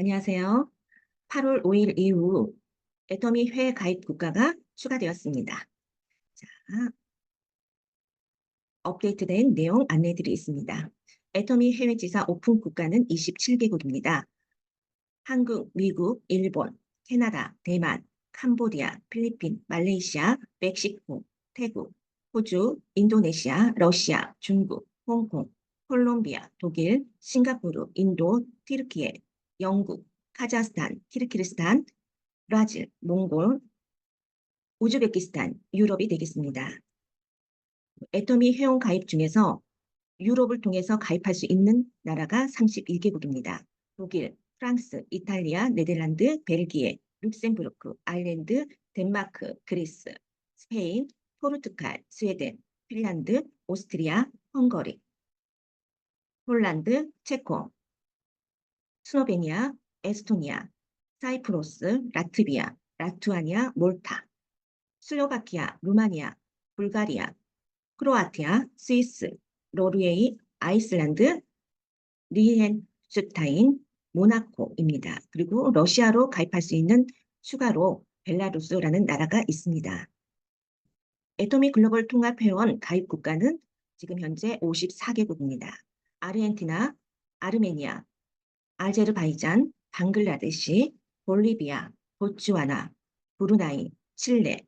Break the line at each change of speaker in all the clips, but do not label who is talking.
안녕하세요. 8월 5일 이후 애터미 회 가입 국가가 추가되었습니다. 자, 업데이트된 내용 안내들이 있습니다. 애터미 해외 지사 오픈 국가는 27개국입니다. 한국, 미국, 일본, 캐나다, 대만, 캄보디아, 필리핀, 말레이시아, 멕시코, 태국, 호주, 인도네시아, 러시아, 중국, 홍콩, 콜롬비아, 독일, 싱가포르, 인도, 티르키예, 영국, 카자흐스탄, 키르키르스탄, 브라질, 몽골, 우즈베키스탄, 유럽이 되겠습니다. 애터미 회원 가입 중에서 유럽을 통해서 가입할 수 있는 나라가 31개국입니다. 독일, 프랑스, 이탈리아, 네덜란드, 벨기에, 룩셈부르크, 아일랜드, 덴마크, 그리스, 스페인, 포르투갈, 스웨덴, 핀란드, 오스트리아, 헝거리, 폴란드, 체코, 스로베니아, 에스토니아, 사이프로스, 라트비아, 라투아니아, 몰타, 슬로바키아, 루마니아, 불가리아, 크로아티아, 스위스, 노르웨이, 아이슬란드, 리헨슈타인, 모나코입니다. 그리고 러시아로 가입할 수 있는 추가로 벨라루스라는 나라가 있습니다. 애토미 글로벌 통합회원 가입 국가는 지금 현재 54개국입니다. 아르헨티나, 아르메니아, 아제르바이잔, 방글라데시, 볼리비아, 보츠와나, 브루나이, 칠레,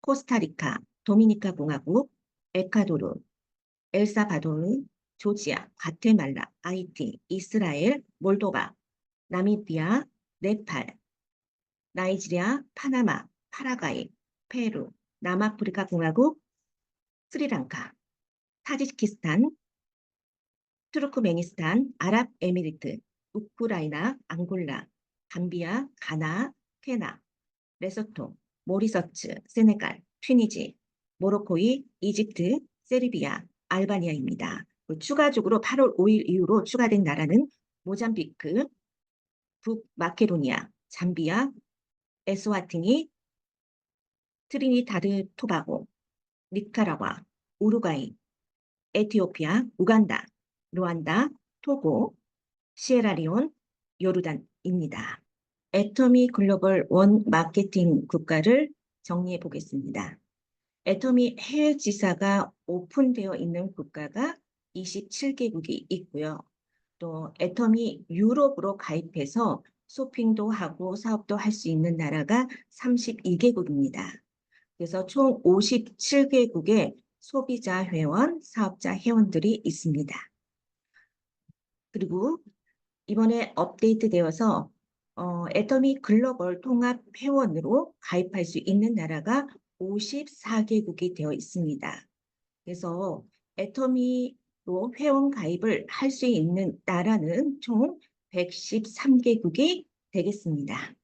코스타리카, 도미니카 공화국, 에콰도르, 엘사바도르, 조지아, 과테말라, 아이티, 이스라엘, 몰도바, 나미비아, 네팔, 나이지리아, 파나마, 파라과이, 페루, 남아프리카 공화국, 스리랑카, 타지키스탄, 투르크메니스탄, 아랍에미리트, 우크라이나, 앙골라, 감비아, 가나, 케나, 레소토, 모리서츠, 세네갈, 튀니지, 모로코이, 이집트, 세르비아, 알바니아입니다. 추가적으로 8월 5일 이후로 추가된 나라는 모잠비크, 북마케도니아, 잠비아, 에스와티니, 트리니다드 토바고, 니카라과, 우루과이, 에티오피아, 우간다, 루안다, 토고, 시에라리온, 요르단입니다. 애터미 글로벌 원 마케팅 국가를 정리해 보겠습니다. 애터미 해외 지사가 오픈되어 있는 국가가 27개국이 있고요. 또 애터미 유럽으로 가입해서 쇼핑도 하고 사업도 할 수 있는 나라가 32개국입니다. 그래서 총 57개국의 소비자 회원, 사업자 회원들이 있습니다. 그리고 이번에 업데이트 되어서 어, 애터미 글로벌 통합 회원으로 가입할 수 있는 나라가 54개국이 되어 있습니다. 그래서 애터미로 회원 가입을 할 수 있는 나라는 총 113개국이 되겠습니다.